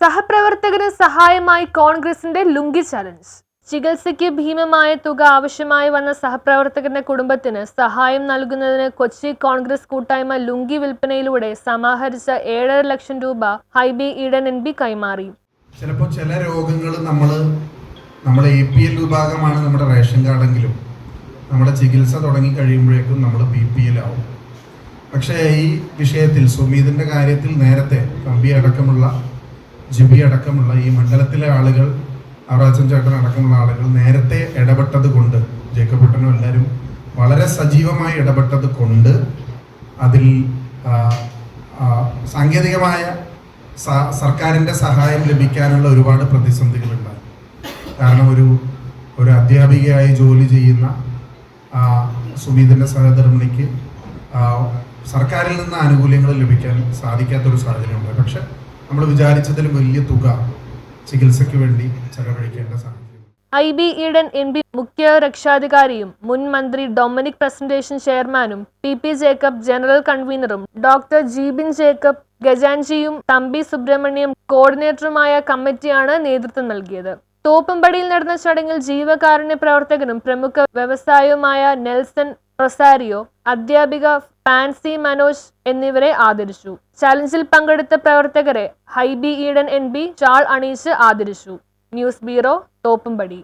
സഹപ്രവർത്തകന് സഹായമായി കോൺഗ്രസിന്റെ ലുങ്കി ചലഞ്ച്. ചികിത്സയ്ക്ക് ഭീമമായ തുക ആവശ്യമായി വന്ന സഹപ്രവർത്തകന്റെ കുടുംബത്തിന് സഹായം നൽകുന്നതിന് കൊച്ചി കോൺഗ്രസ് കൂട്ടായ്മ ലുങ്കി വിൽപ്പനയിലൂടെ സമാഹരിച്ച ഏഴര ലക്ഷം രൂപ ഹൈബി ഈഡൻ എൻ ബി കൈമാറി. ചിലപ്പോൾ ചില രോഗങ്ങൾ നമ്മൾ നമ്മുടെ എ പി എൽ വിഭാഗമാണ് നമ്മുടെ റേഷൻ കാർഡെങ്കിലും നമ്മുടെ ചികിത്സ തുടങ്ങി കഴിയുമ്പോഴേക്കും നമ്മൾ ബി പി എൽ ആവും. പക്ഷേ ഈ വിഷയത്തിൽ സുമീതിന്റെ കാര്യത്തിൽ നേരത്തെ കമ്പി അടക്കമുള്ള ജിബി അടക്കമുള്ള ഈ മണ്ഡലത്തിലെ ആളുകൾ അവറാച്ചൻ ചേട്ടൻ അടക്കമുള്ള ആളുകൾ നേരത്തെ ഇടപെട്ടത് കൊണ്ട് ജേക്കബട്ടനും എല്ലാവരും വളരെ സജീവമായി ഇടപെട്ടത് കൊണ്ട് അതിൽ സാങ്കേതികമായ സർക്കാരിന്റെ സഹായം ലഭിക്കാനുള്ള ഒരുപാട് പ്രതിസന്ധികളുണ്ടായി. കാരണം ഒരു ഒരു അധ്യാപികയായി ജോലി ചെയ്യുന്ന സുമീതിന്റെ സഹധർമ്മിണിക്ക് സർക്കാരിൽ നിന്ന് ആനുകൂല്യങ്ങൾ ലഭിക്കാൻ സാധിക്കാത്തൊരു സാഹചര്യമുണ്ട് പക്ഷെ നമ്മൾ വിചാരിച്ചതിലും വലിയ തുക ചികിത്സയ്ക്ക് വേണ്ടി ചെലവഴിക്കേണ്ട സാഹചര്യം. I B Eden M P മുഖ്യ രക്ഷാധികാരിയും മുൻ മന്ത്രി ഡൊമിനിക് പ്രസന്റേഷൻ ചെയർമാനും പി പി ജേക്കബ് ജനറൽ കൺവീനറും ഡോക്ടർ ജീബിൻ ജേക്കബ് ഗജാൻജിയും തമ്പി സുബ്രഹ്മണ്യം കോർഡിനേറ്ററുമായ കമ്മിറ്റിയാണ് നേതൃത്വം നൽകിയത്. തോപ്പുംപടിയിൽ നടന്ന ചടങ്ങിൽ ജീവകാരുണ്യ പ്രവർത്തകനും പ്രമുഖ വ്യവസായവുമായ നെൽസൺ റൊസാരിയോ അധ്യാപിക ഫാൻസി മനോജ് എന്നിവരെ ആദരിച്ചു. ചലഞ്ചിൽ പങ്കെടുത്ത പ്രവർത്തകരെ ഹൈബി ഈഡൻ എൻ ബി ചാൾ അണീഷ് ആദരിച്ചു. News bureau Thoppumpady.